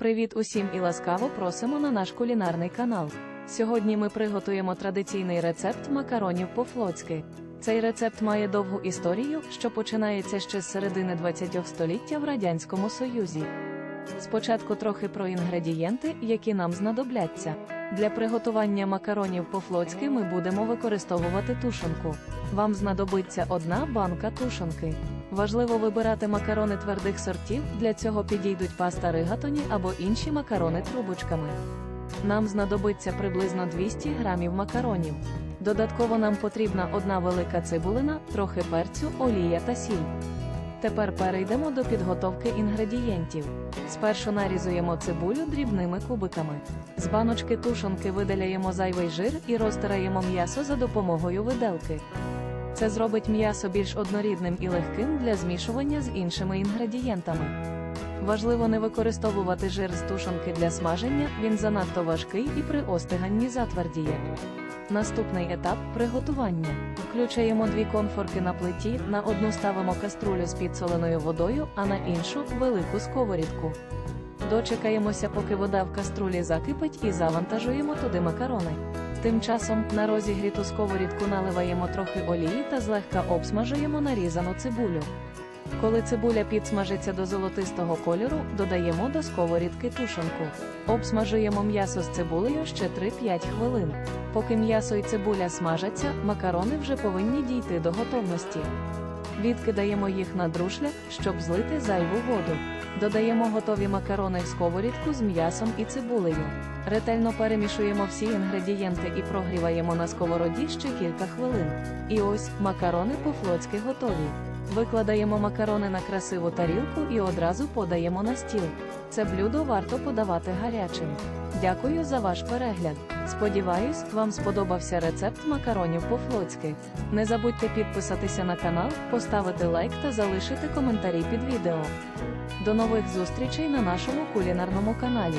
Привіт усім і ласкаво просимо на наш кулінарний канал. Сьогодні ми приготуємо традиційний рецепт макаронів по-флотськи. Цей рецепт має довгу історію, що починається ще з середини 20 століття в Радянському Союзі. Спочатку трохи про інгредієнти, які нам знадобляться. Для приготування макаронів по-флотськи ми будемо використовувати тушонку. Вам знадобиться одна банка тушонки. Важливо вибирати макарони твердих сортів, для цього підійдуть паста ригатоні або інші макарони трубочками. Нам знадобиться приблизно 200 грамів макаронів. Додатково нам потрібна одна велика цибулина, трохи перцю, олія та сіль. Тепер перейдемо до підготовки інгредієнтів. Спершу нарізуємо цибулю дрібними кубиками. З баночки тушонки видаляємо зайвий жир і розтираємо м'ясо за допомогою виделки. Це зробить м'ясо більш однорідним і легким для змішування з іншими інгредієнтами. Важливо не використовувати жир з тушонки для смаження, він занадто важкий і при остиганні затвердіє. Наступний етап приготування. Включаємо дві конфорки на плиті, на одну ставимо каструлю з підсоленою водою, а на іншу велику сковорідку. Дочекаємося, поки вода в каструлі закипить і завантажуємо туди макарони. Тим часом на розігріту сковорідку наливаємо трохи олії та злегка обсмажуємо нарізану цибулю. Коли цибуля підсмажиться до золотистого кольору, додаємо до сковорідки тушонку. Обсмажуємо м'ясо з цибулею ще 3-5 хвилин. Поки м'ясо і цибуля смажаться, макарони вже повинні дійти до готовності. Відкидаємо їх на друшляк, щоб злити зайву воду. Додаємо готові макарони в сковорідку з м'ясом і цибулею. Ретельно перемішуємо всі інгредієнти і прогріваємо на сковороді ще кілька хвилин. І ось макарони по-флотськи готові. Викладаємо макарони на красиву тарілку і одразу подаємо на стіл. Це блюдо варто подавати гарячим. Дякую за ваш перегляд. Сподіваюсь, вам сподобався рецепт макаронів по-флотськи. Не забудьте підписатися на канал, поставити лайк та залишити коментарі під відео. До нових зустрічей на нашому кулінарному каналі.